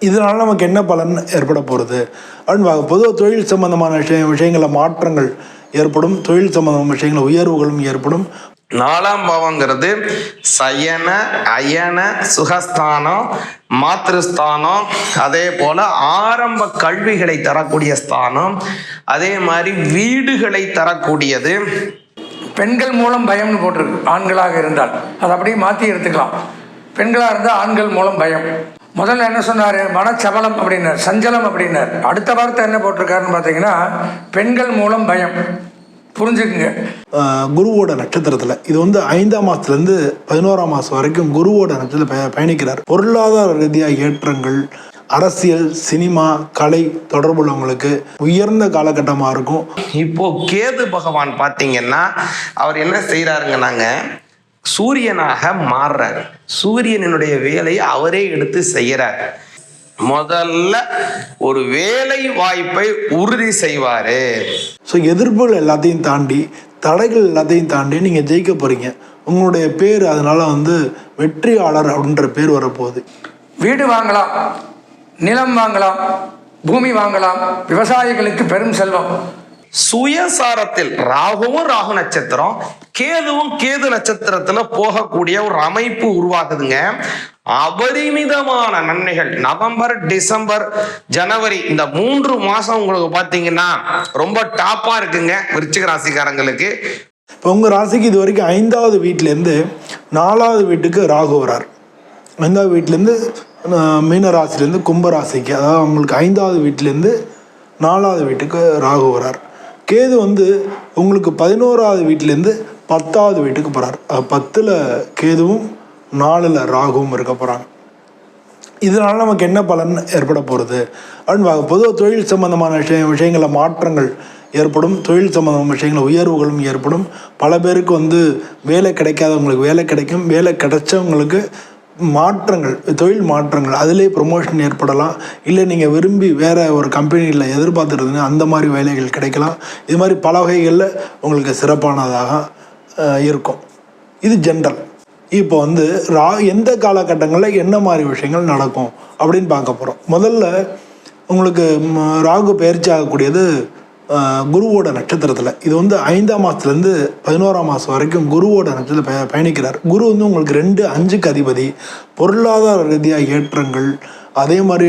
இதனால் நமக்கு என்ன பலன் ஏற்பட போகிறது அப்படின்னு பார்க்க பொதுவாக தொழில் சம்பந்தமான விஷய விஷயங்களில் மாற்றங்கள் ஏற்படும். தொழில் சம்பந்தமான விஷயங்களில் உயர்வுகளும் ஏற்படும். நாலாம் பாவங்கிறது சயன அயன சுகஸ்தானம் மாத்திருஸ்தானம் அதே போல ஆரம்ப கல்விகளை தரக்கூடிய ஸ்தானம் அதே மாதிரி வீடுகளை தரக்கூடியது. பெண்கள் மூலம் பயம்னு போட்டிருக்கு. ஆண்களாக இருந்தால். அதை அப்படியே மாற்றி எடுத்துக்கலாம். பெண்களாக இருந்தால் ஆண்கள் மூலம் பயம். முதல்ல என்ன சொன்னார்? மனச்சபலம் அப்படின்னார் சஞ்சலம் அப்படின்னார். அடுத்த வார்த்தை என்ன போட்டிருக்காருன்னு பார்த்தீங்கன்னா பெண்கள் மூலம் பயம். புரிஞ்சுக்குங்க. குருவோட நட்சத்திரத்தில் இது வந்து ஐந்தாம் மாதத்துலேருந்து பதினோராம் மாதம் வரைக்கும் குருவோட நட்சத்திரத்தில் பய பயணிக்கிறார். பொருளாதார ரீதியாக ஏற்றங்கள் அரசியல் சினிமா கலை தொடர்புள்ளவங்களுக்கு உயர்ந்த காலகட்டமாக இருக்கும். இப்போ கேது பகவான் பார்த்தீங்கன்னா அவர் என்ன செய்கிறாருங்கன்னாங்க சூரியனாக மாறுறார். சூரியனுடைய வேலையை அவரே எடுத்து செய்கிறார் முதல்ல ஒரு வேலை வாய்ப்பை உறுதி செய்வாரு. ஸோ எதிர்ப்புகள் எல்லாத்தையும் தாண்டி தடைகள் எல்லாத்தையும் தாண்டி நீங்கள் ஜெயிக்க போகிறீங்க உங்களுடைய பேர் அதனால வந்து வெற்றியாளர் அப்படின்ற பேர் வரப்போகுது. வீடு வாங்கலாம் நிலம் வாங்கலாம் பூமி வாங்கலாம் விவசாயிகளுக்கு பெரும் செல்வம். சுயசாரத்தில் ராகுவும் ராகு நட்சத்திரம் கேதுவும் கேது நட்சத்திரத்துல போகக்கூடிய ஒரு அமைப்பு உருவாக்குதுங்க அபரிமிதமான நன்மைகள். நவம்பர் டிசம்பர் ஜனவரி இந்த மூன்று மாசம் உங்களுக்கு பாத்தீங்கன்னா ரொம்ப டாப்பா இருக்குங்க விருச்சிக ராசிக்காரங்களுக்கு. இப்போ உங்கள் ராசிக்கு இது வரைக்கும் ஐந்தாவது வீட்டிலேருந்து நாலாவது வீட்டுக்கு ராகு வரார். ஐந்தாவது வீட்டிலேருந்து மீன ராசிலேருந்து கும்ப ராசிக்கு அதாவது உங்களுக்கு ஐந்தாவது வீட்டிலேருந்து நாலாவது வீட்டுக்கு ராகு வரார். கேது வந்து உங்களுக்கு பதினோராவது வீட்டிலேருந்து பத்தாவது வீட்டுக்கு போகிறார் பத்தில் கேதுவும் நாலில் ராகுவும் இருக்க போகிறாங்க இதனால் நமக்கு என்ன பலன் ஏற்பட போகிறது அப்படின்னு பொதுவாக தொழில் சம்பந்தமான விஷய விஷயங்களில் மாற்றங்கள் ஏற்படும். தொழில் சம்பந்தமான விஷயங்கள் உயர்வுகளும் ஏற்படும். பல பேருக்கு வந்து வேலை கிடைக்காதவங்களுக்கு வேலை கிடைக்கும். வேலை கிடைச்சவங்களுக்கு மாற்றங்கள் தொழில் மாற்றங்கள் அதிலே ப்ரொமோஷன் ஏற்படலாம். இல்லை நீங்கள் விரும்பி வேறு ஒரு கம்பெனியில் எதிர்பார்த்துருந்தீங்கன்னா அந்த மாதிரி வேலைகள் கிடைக்கலாம். இது மாதிரி பல வகைகளில் உங்களுக்கு சிறப்பானதாக இருக்கும். இது ஜென்ரல் இப்போ வந்து ரா எந்த காலகட்டங்களில் என்ன மாதிரி விஷயங்கள் நடக்கும் அப்படின்னு பார்க்க போகிறோம் முதல்ல உங்களுக்கு ராகு பயிற்சி ஆகக்கூடியது குருவோட நட்சத்திரத்தில். இது வந்து ஐந்தாம் மாதத்துலேருந்து பதினோராம் மாதம் வரைக்கும் குருவோட நட்சத்திரத்தில் பய பயணிக்கிறார். குரு வந்து உங்களுக்கு ரெண்டு அஞ்சுக்கு அதிபதி பொருளாதார ரீதியாக ஏற்றங்கள் அதே மாதிரி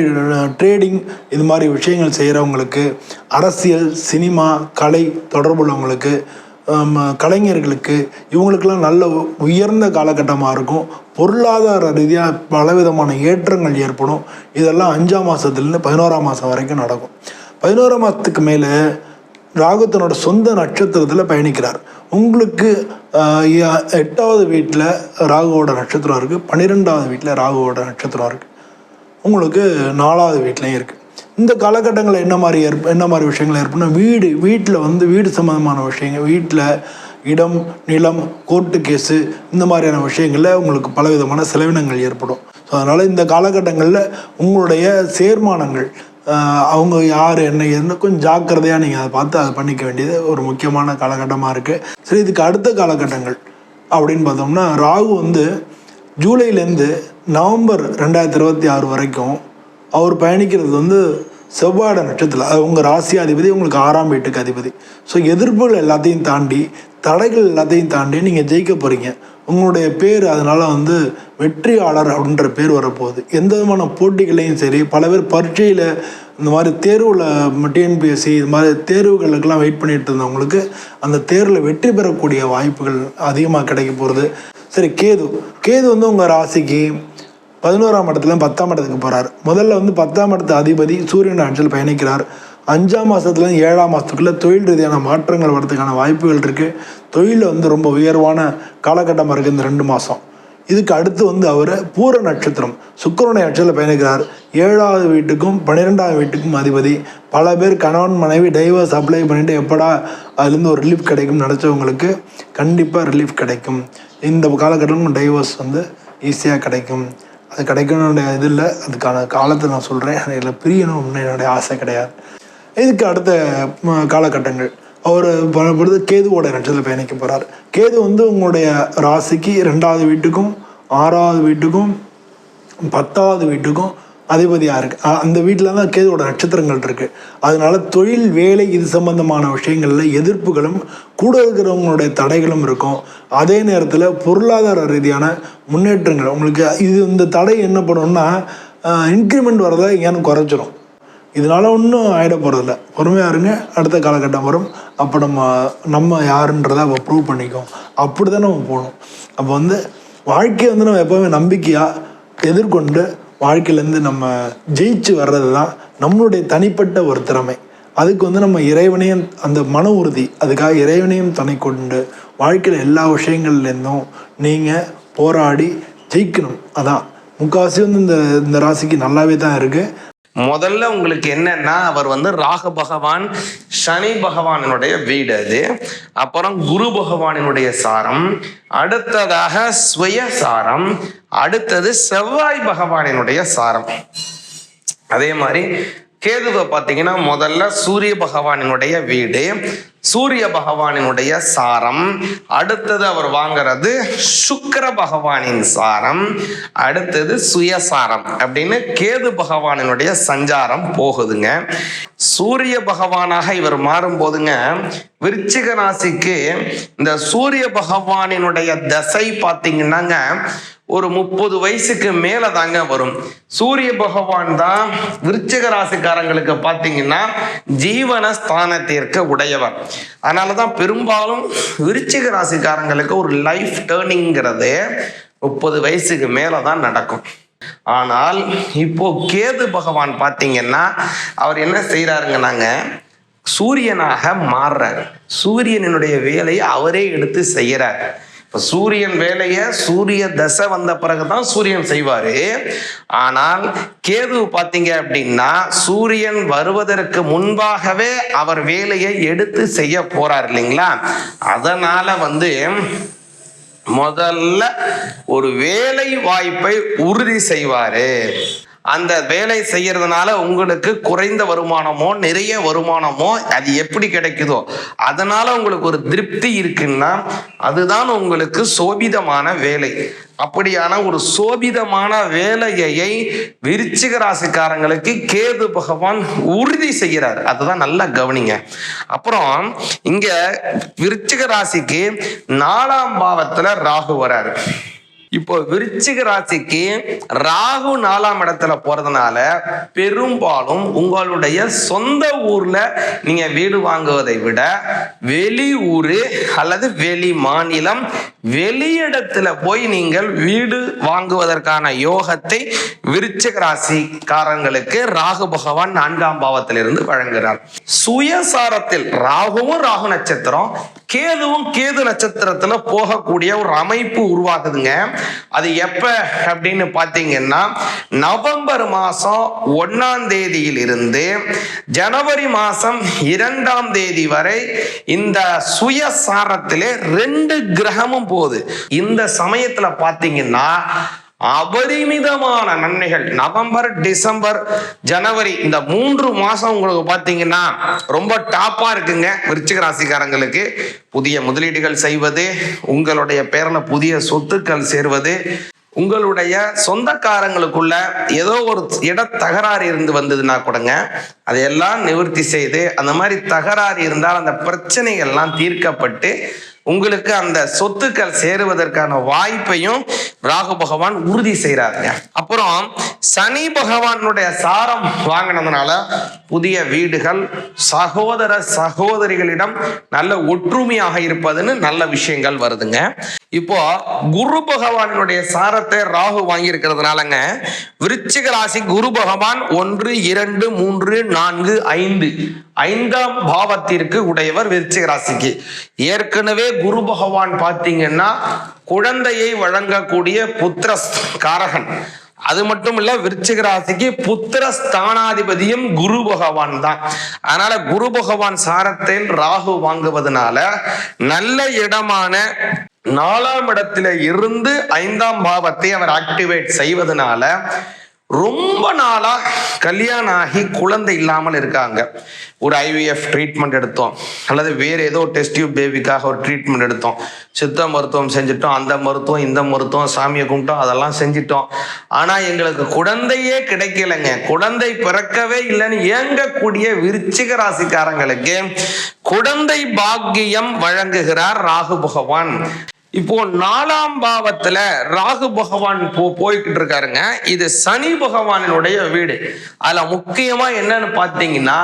ட்ரேடிங் இது மாதிரி விஷயங்கள் செய்கிறவங்களுக்கு அரசியல் சினிமா கலை தொடர்புள்ளவங்களுக்கு கலைஞர்களுக்கு இவங்களுக்கெல்லாம் நல்ல உ- உயர்ந்த காலகட்டமாக இருக்கும். பொருளாதார ரீதியாக பலவிதமான ஏற்றங்கள் ஏற்படும். இதெல்லாம் அஞ்சாம் மாதத்துலேருந்து பதினோராம் மாதம் வரைக்கும் நடக்கும். பதினோராம் மாதத்துக்கு மேலே ராகு தன்னோட சொந்த நட்சத்திரத்தில் பயணிக்கிறார். உங்களுக்கு எட்டாவது வீட்டில் ராகுவோட நட்சத்திரம் இருக்குது பன்னிரெண்டாவது வீட்டில் ராகுவோட நட்சத்திரம் இருக்குது உங்களுக்கு நாலாவது வீட்லேயும் இருக்குது இந்த காலகட்டங்களில் என்ன மாதிரி ஏற்ப என்ன மாதிரி விஷயங்கள் ஏற்படும் வீடு வீட்டில் வந்து வீடு சம்மந்தமான விஷயங்கள் வீட்டில் இடம் நிலம் கோர்ட்டு கேஸு இந்த மாதிரியான விஷயங்களில் உங்களுக்கு பலவிதமான செலவினங்கள் ஏற்படும். ஸோ அதனால் இந்த காலகட்டங்களில் உங்களுடைய சேர்மானங்கள் அவங்க யார் என்ன என்ன கொஞ்சம் ஜாக்கிரதையாக நீங்கள் அதை பார்த்து அதை பண்ணிக்க வேண்டியது ஒரு முக்கியமான காலகட்டமாக இருக்குது சரி இதுக்கு அடுத்த காலகட்டங்கள் அப்படின்னு பார்த்தோம்னா ராகு வந்து ஜூலைலேருந்து நவம்பர் ரெண்டாயிரத்தி இருபத்தி ஆறு வரைக்கும் அவர் பயணிக்கிறது வந்து செவ்வாட நட்சத்திரம். அது உங்கள் ராசி அதிபதி உங்களுக்கு ஆறாம் வீட்டுக்கு அதிபதி. ஸோ எதிர்ப்புகள் எல்லாத்தையும் தாண்டி தடைகள் எல்லாத்தையும் தாண்டி நீங்கள் ஜெயிக்க போகிறீங்க உங்களுடைய பேர் அதனால் வந்து வெற்றியாளர் அப்படின்ற பேர் வரப்போகுது. எந்த விதமான போட்டிகளையும் சரி பல பேர் பரீட்சையில் இந்த மாதிரி தேர்வில் டிஎன்பிஎஸ்சி இது மாதிரி தேர்வுகளுக்கெல்லாம் வெயிட் பண்ணிட்டு இருந்தவங்களுக்கு அந்த தேர்வில் வெற்றி பெறக்கூடிய வாய்ப்புகள் அதிகமாக கிடைக்க போகிறது சரி கேது. கேது வந்து உங்கள் ராசிக்கு பதினோராம் இடத்துல பத்தாம் இடத்துக்கு போகிறார் முதல்ல வந்து பத்தாம் இடத்து அதிபதி சூரியன் ஆட்சியில் பயணிக்கிறார். அஞ்சாம் மாதத்துலேருந்து ஏழாம் மாதத்துக்குள்ளே தொழில் ரீதியான மாற்றங்கள் வரதுக்கான வாய்ப்புகள் இருக்குது தொழிலில் வந்து ரொம்ப உயர்வான காலகட்டமாக இருக்குது இந்த ரெண்டு மாதம் இதுக்கு அடுத்து வந்து அவர் பூர நட்சத்திரம் சுக்கரனை நட்சத்திரத்தில் பயணிக்கிறார். ஏழாவது வீட்டுக்கும் பன்னிரெண்டாவது வீட்டுக்கும் அதிபதி. பல பேர் கணவன் மனைவி டைவர்ஸ் அப்ளை பண்ணிவிட்டு எப்படா அதுலேருந்து ஒரு ரிலீஃப் கிடைக்கும் நினச்சவங்களுக்கு கண்டிப்பாக ரிலீஃப் கிடைக்கும். இந்த காலகட்டமும் டைவர்ஸ் வந்து ஈஸியாக கிடைக்கும். அது கிடைக்கணுன்ற இது இல்லை அதுக்கான காலத்தை நான் சொல்கிறேன் இதில் பிரியணும். என்னுடைய ஆசை கிடையாது. இதுக்கு அடுத்த காலகட்டங்கள். அவர் பொழுது கேதுவோட நட்சத்திரத்தில் பயணிக்க போகிறார் கேது வந்து உங்களுடைய ராசிக்கு ரெண்டாவது வீட்டுக்கும் ஆறாவது வீட்டுக்கும் பத்தாவது வீட்டுக்கும் அதிபதியாக இருக்கு. அந்த வீட்டில் தான் கேதுவோட நட்சத்திரங்கள் இருக்கு. அதனால தொழில் வேலை இது சம்பந்தமான விஷயங்களில் எதிர்ப்புகளும் கூட இருக்கிறவங்களுடைய தடைகளும் இருக்கும். அதே நேரத்தில் பொருளாதார ரீதியான முன்னேற்றங்கள். உங்களுக்கு இது இந்த தடை என்ன பண்ணும்னா இன்க்ரிமெண்ட் வரதை எங்கேயானு குறைச்சிரும். இதனால ஒன்றும் ஆகிட போகிறதில்ல பொறுமையாக இருங்க. அடுத்த காலகட்டம் வரும். அப்போ நம்ம நம்ம யாருன்றதை அப்போ ப்ரூவ் பண்ணிக்கும் அப்படி தான் நம்ம போகணும். அப்போ வந்து வாழ்க்கையை வந்து நம்ம எப்போவுமே நம்பிக்கையாக எதிர்கொண்டு வாழ்க்கையிலேருந்து நம்ம ஜெயிச்சு வர்றது தான் நம்மளுடைய தனிப்பட்ட ஒரு திறமை. அதுக்கு வந்து நம்ம இறைவனையும் அந்த மன உறுதி அதுக்காக இறைவனையும் துணை கொண்டு வாழ்க்கையில் எல்லா விஷயங்கள்லேருந்தும் நீங்கள் போராடி ஜெயிக்கணும். அதான். முக்கால்வாசி வந்து இந்த இந்த ராசிக்கு நல்லாவே தான் இருக்குது முதல்ல உங்களுக்கு என்னன்னா அவர் வந்து ராக பகவான் சனி பகவானினுடைய வீடு அது. அப்புறம் குரு பகவானினுடைய சாரம். அடுத்ததாக சுய சாரம். அடுத்தது செவ்வாய் பகவானினுடைய சாரம். அதே மாதிரி கேதுவை பார்த்தீங்கன்னா முதல்ல சூரிய பகவானினுடைய வீடு. சூரிய பகவானினுடைய சாரம். அடுத்தது அவர் வாங்குறது சுக்கர பகவானின் சாரம். அடுத்தது சுயசாரம் அப்படின்னு கேது பகவானினுடைய சஞ்சாரம் போகுதுங்க. சூரிய பகவானாக இவர் மாறும்போதுங்க விருச்சிக ராசிக்கு இந்த சூரிய பகவானினுடைய தசை பார்த்தீங்கன்னாங்க ஒரு முப்பது வயசுக்கு மேல தாங்க வரும். சூரிய பகவான் தான் விருச்சிக ராசிக்காரங்களுக்கு பார்த்தீங்கன்னா ஜீவன ஸ்தானத்திற்கு உடையவர். அதனாலதான் பெரும்பாலும் விருச்சிக ராசிக்காரங்களுக்கு ஒரு லைஃப் டேர்னிங்கிறது முப்பது வயசுக்கு மேலே தான் நடக்கும். ஆனால் இப்போ கேது பகவான் பார்த்தீங்கன்னா அவர் என்ன செய்கிறாருங்கன்னாங்க சூரியனாக மாறுறார். சூரியனினுடைய வேலையை அவரே எடுத்து செய்கிறார் சூரியன் வேலையை சூரிய தசை வந்த பிறகுதான் சூரியன் செய்வாரு. ஆனால் கேது பார்த்தீங்க அப்படின்னா சூரியன் வருவதற்கு முன்பாகவே அவர் வேலையை எடுத்து செய்ய போறார் இல்லைங்களா? அதனால வந்து முதல்ல ஒரு வேலை வாய்ப்பை உறுதி செய்வாரு. அந்த வேலை செய்யறதுனால உங்களுக்கு குறைந்த வருமானமோ நிறைய வருமானமோ அது எப்படி கிடைக்குதோ அதனால உங்களுக்கு ஒரு திருப்தி இருக்குன்னா அதுதான் உங்களுக்கு சோபிதமான வேலை. அப்படியான ஒரு சோபிதமான வேலையை விருச்சிக ராசிக்காரங்களுக்கு கேது பகவான் உறுதி செய்கிறார். அதுதான் நல்லா கவனிங்க. அப்புறம் இங்க விருச்சிக ராசிக்கு நாலாம் பாவத்துல ராகு வராரு. இப்போ விருச்சிக ராசிக்கு ராகு நாலாம் இடத்துல போறதுனால பெரும்பாலும் உங்களுடைய சொந்த ஊர்ல நீங்க வீடு வாங்குவதை விட வெளி ஊரு அல்லது வெளி மாநிலம் வெளியிடத்துல போய் நீங்கள் வீடு வாங்குவதற்கான யோகத்தை விருச்சிக ராசிக்காரங்களுக்கு ராகு பகவான் நான்காம் பாவத்திலிருந்து வழங்குகிறார் சுயசாரத்தில் ராகுவும் ராகு நட்சத்திரம் கேதுவும் கேது நட்சத்திரத்துல போகக்கூடிய ஒரு அமைப்பு உருவாகுதுங்க. அது எப்ப அப்படின்னு பாத்தீங்கன்னா நவம்பர் மாசம் ஒன்னாம் தேதியில் இருந்து ஜனவரி மாசம் இரண்டாம் தேதி வரை இந்த சுயசாரத்திலே ரெண்டு கிரகமும் போகுது. இந்த சமயத்துல பாத்தீங்கன்னா அபரிமிதமான நன்மைகள். நவம்பர் டிசம்பர் ஜனவரி இந்த மூன்று மாசம் உங்களுக்கு பாத்தீங்கன்னா ரொம்ப டாப்பா இருக்குங்க விருச்சிக ராசிக்காரங்களுக்கு. புதிய முதலீடுகள் செய்வது உங்களுடைய பேரில் புதிய சொத்துக்கள் சேர்வது உங்களுடைய சொந்தக்காரங்களுக்குள்ள ஏதோ ஒரு இட தகராறு இருந்து வந்ததுன்னா கூடங்க அதையெல்லாம் நிவர்த்தி செய்து அந்த மாதிரி தகராறு இருந்தால் அந்த பிரச்சனைகள்லாம் தீர்க்கப்பட்டு உங்களுக்கு அந்த சொத்துக்கள் சேருவதற்கான வாய்ப்பையும் ராகு பகவான் உறுதி செய்கிறாருங்க அப்புறம் சனி பகவானுடைய சாரம் வாங்கினதுனால புதிய வீடுகள் சகோதர சகோதரிகளிடம் நல்ல ஒற்றுமையாக இருப்பதுன்னு நல்ல விஷயங்கள் வருதுங்க. இப்போ குரு பகவானுடைய சாரத்தை ராகு வாங்கி இருக்கிறதுனாலங்க விருச்சிக ராசி குரு பகவான் ஒன்று இரண்டு மூன்று நான்கு ஐந்து. ஐந்தாம் பாவத்திற்கு உடையவர் விருச்சிக ராசிக்கு. ஏற்கனவே குரு பகவான் பார்த்தீங்கன்னா குழந்தையை வழங்கக்கூடிய புத்திர காரகன் அது மட்டும் இல்ல விருச்சிக ராசிக்கு புத்திர ஸ்தானாதிபதியும் குரு பகவான் தான். அதனால குரு பகவான் சாரத்தில் ராகு வாங்குவதனால நல்ல இடமான நாலாம் இடத்துல இருந்து ஐந்தாம் பாவத்தை அவர் ஆக்டிவேட் செய்வதனால ரொம்ப நாளா கல்யாணம் ஆகி குழந்தை இல்லாமல் இருக்காங்க. ஒரு ஐவிஎஃப் ட்ரீட்மெண்ட் எடுத்தோம். அல்லது வேற ஏதோ டெஸ்ட் டியூப் பேபிக்காக ஒரு ட்ரீட்மெண்ட் எடுத்தோம். சித்த மருத்துவம் செஞ்சுட்டோம். அந்த மருத்துவம் இந்த மருத்துவம் சாமியை கும்பிட்டோம். அதெல்லாம் செஞ்சிட்டோம். ஆனா எங்களுக்கு குழந்தையே கிடைக்கலைங்க. குழந்தை பிறக்கவே இல்லைன்னு ஏங்கக்கூடிய விருச்சிக ராசிக்காரங்களுக்கு குழந்தை பாக்கியம் வழங்குகிறார் ராகு பகவான். இப்போ நாலாம் பாவத்துல ராகு பகவான் போ போய்கிட்டு இருக்காருங்க. இது சனி பகவானினுடைய வீடு. அதுல முக்கியமா என்னன்னு பார்த்தீங்கன்னா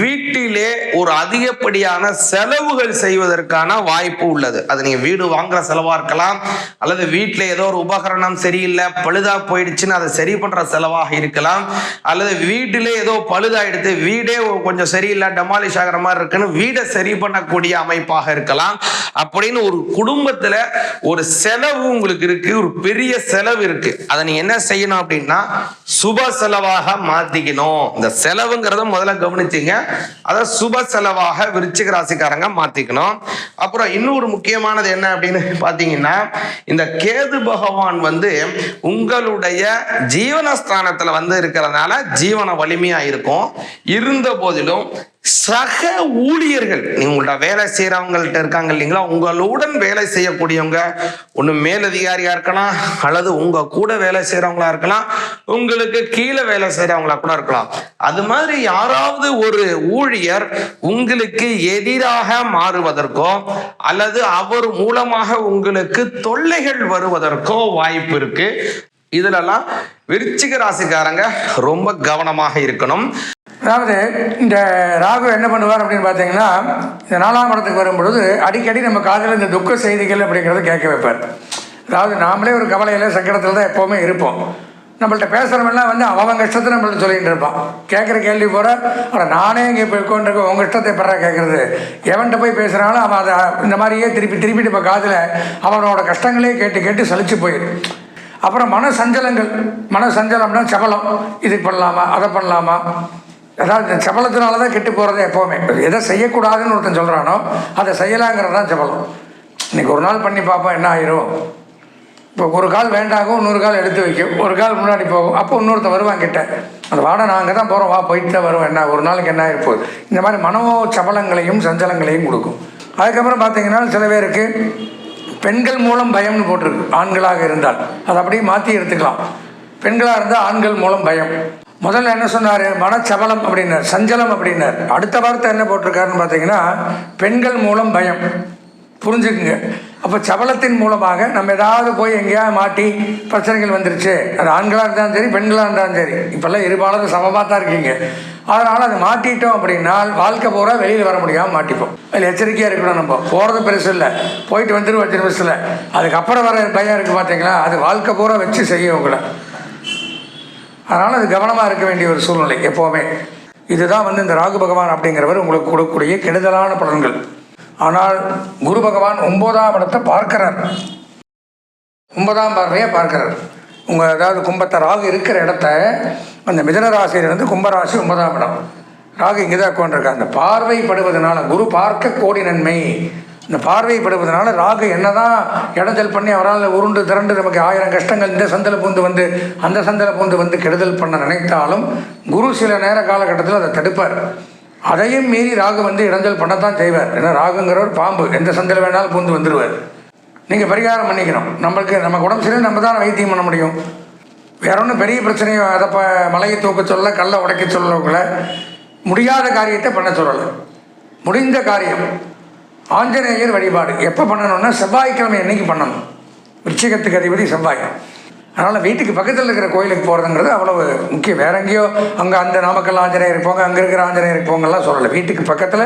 வீட்டிலே ஒரு அதிகப்படியான செலவுகள் செய்வதற்கான வாய்ப்பு உள்ளது. அது நீங்க வீடு வாங்குற செலவா இருக்கலாம் அல்லது வீட்டில் ஏதோ ஒரு உபகரணம் சரியில்லை பழுதா போயிடுச்சுன்னு அதை சரி பண்ற செலவாக இருக்கலாம் அல்லது வீட்டிலே ஏதோ பழுதாயிடுது வீடே கொஞ்சம் சரியில்லை டெமாலிஷ் ஆகிற மாதிரி இருக்குன்னு வீடை சரி பண்ணக்கூடிய அமைப்பாக இருக்கலாம். அப்படின்னு ஒரு குடும்பத்தில் ஒரு செலவு உங்களுக்கு இருக்கு ஒரு பெரிய செலவு இருக்கு. அதை நீ என்ன செய்யணும் அப்படின்னா சுப செலவாக மாத்திக்கணும். இந்த செலவுங்கிறத முதல்ல கவனிச்சீங்க. அதை சுப செலவாக விருச்சிக ராசிக்காரங்க மாத்திக்கணும். அப்புறம் இன்னொரு முக்கியமானது என்ன அப்படின்னு பாத்தீங்கன்னா இந்த கேது பகவான் வந்து உங்களுடைய ஜீவனஸ்தானத்துல வந்து இருக்கிறதுனால ஜீவன வலிமையா இருக்கும். இருந்த போதிலும் சக ஊழியர்கள். நீங்க உங்கள்ட்ட வேலை செய்யறவங்கள்ட்ட இருக்காங்க இல்லைங்களா? உங்களுடன் வேலை செய்யக்கூடியவங்க ஒண்ணு மேலதிகாரியா இருக்கலாம் அல்லது உங்க கூட வேலை செய்யறவங்களா இருக்கலாம் உங்களுக்கு கீழே வேலை செய்யறவங்களா கூட இருக்கலாம். அது மாதிரி யாராவது ஒரு ஊழியர் உங்களுக்கு எதிராக மாறுவதற்கோ அல்லது அவர் மூலமாக உங்களுக்கு தொல்லைகள் வருவதற்கோ வாய்ப்பு இருக்கு. இதுலலாம் விருச்சிக ராசிக்காரங்க ரொம்ப கவனமாக இருக்கணும். அதாவது இந்த ராகு என்ன பண்ணுவார் அப்படின்னு பார்த்தீங்கன்னா இந்த நாலாம் இடத்துக்கு வரும்பொழுது அடிக்கடி நம்ம காதில் இந்த துக்க செய்திகள் அப்படிங்கிறத கேட்க வைப்பார். அதாவது நாமளே ஒரு கவலையில் சங்கடத்தில் தான் எப்போவுமே இருப்போம். நம்மள்ட்ட பேசுகிறவெல்லாம் வந்து அவன் கஷ்டத்தை நம்மள்ட்ட சொல்லிகிட்டு இருப்பான். கேட்குற கேள்வி போகிற ஆனால் நானே இங்கே போய் உட்காந்துருக்க உங்கள் இஷ்டத்தை பெற கேட்குறது? எவன்கிட்ட போய் பேசுகிறாலும் அவன் அதை இந்த மாதிரியே திருப்பி திருப்பி நம்ம காதில் அவனோட கஷ்டங்களே கேட்டு கேட்டு சலிச்சு போயிடும். அப்புறம் மன சஞ்சலங்கள் மன சஞ்சலம்னா சபலம். இது பண்ணலாமா? அதை பண்ணலாமா? அதாவது சபலத்தினால தான் கெட்டு போகிறது எப்போவுமே. எதை செய்யக்கூடாதுன்னு ஒருத்தன் சொல்கிறானோ அதை செய்யலாங்கிறது தான் சபலம். இன்றைக்கி ஒரு நாள் பண்ணி பார்ப்போம் என்ன ஆயிரும். இப்போ ஒரு கால் வேண்டாகும் இன்னொரு கால் எடுத்து வைக்கும். ஒரு கால் முன்னாடி போகும் அப்போ இன்னொருத்தன் வருவான் கிட்ட. அந்த வாடை நாங்கள் தான் போகிறோம் வா போயிட்டு தான் வருவோம். என்ன ஒரு நாளைக்கு என்ன ஆகிருப்போகுது இந்த மாதிரி மனோ சபலங்களையும் சஞ்சலங்களையும் கொடுக்கும். அதுக்கப்புறம் பார்த்தீங்கன்னா சில பேருக்கு பெண்கள் மூலம் பயம்னு போட்டிருக்கு. ஆண்களாக இருந்தால். அதை அப்படியே மாற்றி எடுத்துக்கலாம். பெண்களாக இருந்தால் ஆண்கள் மூலம் பயம். முதல்ல என்ன சொன்னார்? மனச்சபலம் அப்படின்னார் சஞ்சலம் அப்படின்னார். அடுத்த வார்த்தை என்ன போட்டிருக்காருன்னு பார்த்தீங்கன்னா பெண்கள் மூலம் பயம். புரிஞ்சுக்குங்க. அப்போ சபலத்தின் மூலமாக நம்ம ஏதாவது போய் எங்கேயாவது மாட்டி பிரச்சனைகள் வந்துருச்சு. அது ஆண்களாக இருந்தாலும் சரி பெண்களாக இருந்தாலும் சரி. இப்போல்லாம் இருபாலும் சமமாக தான் இருக்கீங்க. அதனால் அதை மாட்டிட்டோம் அப்படின்னா வாழ்க்கை பூரா வெளியில் வர முடியாமல் மாட்டிப்போம். அதில் எச்சரிக்கையாக இருக்கணும் நம்ம. போகிறது பெருசு இல்லை. போயிட்டு வந்துடும் வச்சு பெருசு இல்லை அதுக்கப்புறம் வர பயம் இருக்குது பார்த்தீங்களா அது வாழ்க்கை பூரா வச்சு செய்யும் உங்களை. அதனால் அது கவனமாக இருக்க வேண்டிய ஒரு சூழ்நிலை எப்போவுமே. இதுதான் வந்து இந்த ராகு பகவான் அப்படிங்கிறவர் உங்களுக்கு கொடுக்கக்கூடிய கெடுதலான பலன்கள். ஆனால் குரு பகவான் ஒன்பதாம் இடத்தை பார்க்கிறார். ஒன்பதாம் பார்வையை பார்க்கிறார். உங்கள் அதாவது கும்பத்தை ராகு இருக்கிற இடத்த அந்த மிதன ராசியிலிருந்து கும்பராசி ஒன்பதாம் இடம். ராகு இங்கே தான் உட்காந்துருக்காங்க அந்த பார்வைப்படுவதனால குரு பார்க்க கோடி நன்மை. இந்த பார்வைப்படுவதனால ராகு என்னதான் இடைஞ்சல் பண்ணி அவரால் உருண்டு திரண்டு நமக்கு ஆயிரம் கஷ்டங்கள் இந்த சந்தல பூந்து வந்து அந்த சந்தல பூந்து வந்து கெடுதல் பண்ண நினைத்தாலும் குரு சில நேர காலகட்டத்தில் அதை தடுப்பார். அதையும் மீறி ராகு வந்து இடைஞ்சல் பண்ணத்தான் செய்வார். ஏன்னா ராகுங்கிறவர் பாம்பு. எந்த சந்தில் வேணாலும் பூந்து வந்துடுவார் நீங்கள் பரிகாரம் பண்ணிக்கணும். நம்மளுக்கு நம்ம உடம்பு சரி நம்ம தான் வைத்தியம் பண்ண முடியும். வேற ஒன்றும் பெரிய பிரச்சனையும் அதை ப மலையை தூக்க சொல்ல கல்லை உடைக்க சொல்லக்குள்ள முடியாத காரியத்தை பண்ண சொல்லலை. முடிந்த காரியம். ஆஞ்சநேயர் வழிபாடு. எப்போ பண்ணணும்னா செவ்வாய்க்கிழமை என்றைக்கு பண்ணணும்? விருச்சிகத்துக்கு அதிபதி செவ்வாய். அதனால் வீட்டுக்கு பக்கத்தில் இருக்கிற கோயிலுக்கு போகிறதுங்கிறது அவ்வளவு முக்கியம். வேற எங்கேயோ அங்கே அந்த நாமக்கல் ஆஞ்சநேயர் போங்க அங்கே இருக்கிற ஆஞ்சநேயர் போங்கலாம் சொல்லலை. வீட்டுக்கு பக்கத்தில்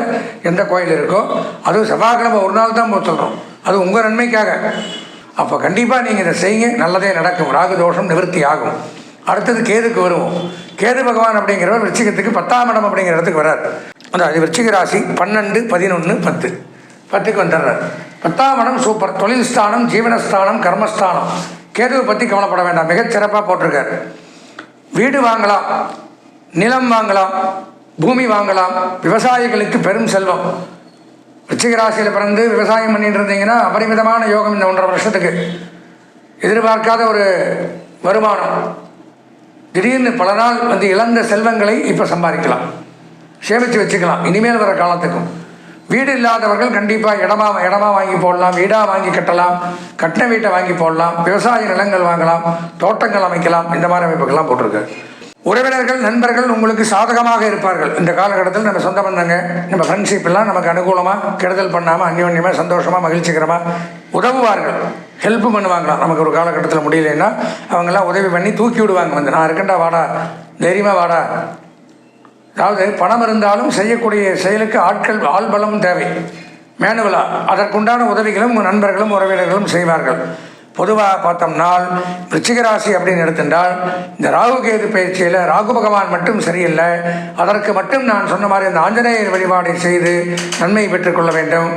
எந்த கோயில் இருக்கோ அதுவும் செவ்வாய்க்கிழமை ஒரு நாள் தான் போக சொல்கிறோம் அது உங்கள் நன்மைக்காக. அப்போ கண்டிப்பாக நீங்கள் இதை செய்யுங்க. நல்லதே நடக்கும். ராகு தோஷம் நிவர்த்தி ஆகும். அடுத்தது கேதுக்கு வருவோம். கேது பகவான் அப்படிங்கிறவர் விருச்சிகத்துக்கு பத்தாம் இடம் அப்படிங்கிற இடத்துக்கு வர்றார். அந்த அது விருச்சிக ராசி பன்னெண்டு பதினொன்று பத்து. பற்றி கொண்டுறார் பத்தாம் இடம் சூப்பர். தொழில் ஸ்தானம் ஜீவனஸ்தானம் கர்மஸ்தானம். கேதுவை பற்றி கவலைப்பட வேண்டாம். மிகச் சிறப்பாக போட்டிருக்காரு. வீடு வாங்கலாம் நிலம் வாங்கலாம் பூமி வாங்கலாம். விவசாயிகளுக்கு பெரும் செல்வம். விருச்சிக ராசியில் பிறந்து விவசாயம் பண்ணிட்டு இருந்தீங்கன்னா அபரிமிதமான யோகம் இந்த ஒன்றரை வருஷத்துக்கு. எதிர்பார்க்காத ஒரு வருமானம். திடீர்னு பல நாள் வந்து இழந்த செல்வங்களை இப்போ சம்பாதிக்கலாம். சேமித்து வச்சுக்கலாம். இனிமேல் வர காலத்துக்கும். வீடு இல்லாதவர்கள் கண்டிப்பாக இடமா இடமா வாங்கி போடலாம் வீடாக வாங்கி கட்டலாம் கட்டின வீட்டை வாங்கி போடலாம் விவசாய நிலங்கள் வாங்கலாம் தோட்டங்கள் அமைக்கலாம் இந்த மாதிரி அமைப்புகள்லாம் போட்டிருக்கு உறவினர்கள் நண்பர்கள் உங்களுக்கு சாதகமாக இருப்பார்கள். இந்த காலகட்டத்தில் நம்ம சொந்த பந்தங்க நம்ம ஃப்ரெண்ட்ஷிப்லாம் நமக்கு அனுகூலமாக கெடுதல் பண்ணாமல் அந்யோன்யமாக சந்தோஷமாக மகிழ்ச்சிகரமாக உதவுவார்கள். ஹெல்ப் பண்ணுவாங்களாம் நமக்கு ஒரு காலகட்டத்தில் முடியலைன்னா அவங்கெல்லாம் உதவி பண்ணி தூக்கி விடுவாங்க. வந்து நான் இருக்கண்டா வாடா தைரியமாக வாடா அதாவது பணம் இருந்தாலும் செய்யக்கூடிய செயலுக்கு ஆட்கள் ஆள்பலம் தேவை. மேனுவலா அதற்குண்டான உதவிகளும் நண்பர்களும் உறவினர்களும் செய்வார்கள். பொதுவாக பார்த்தோம்னால் ரிச்சிகராசி அப்படின்னு எடுத்துட்டால் இந்த ராகு கேது பயிற்சியில் ராகு பகவான் மட்டும் சரியில்லை. அதற்கு மட்டும் நான் சொன்ன மாதிரி இந்த ஆஞ்சநேயர் வழிபாடை செய்து நன்மை பெற்றுக்கொள்ள வேண்டும்.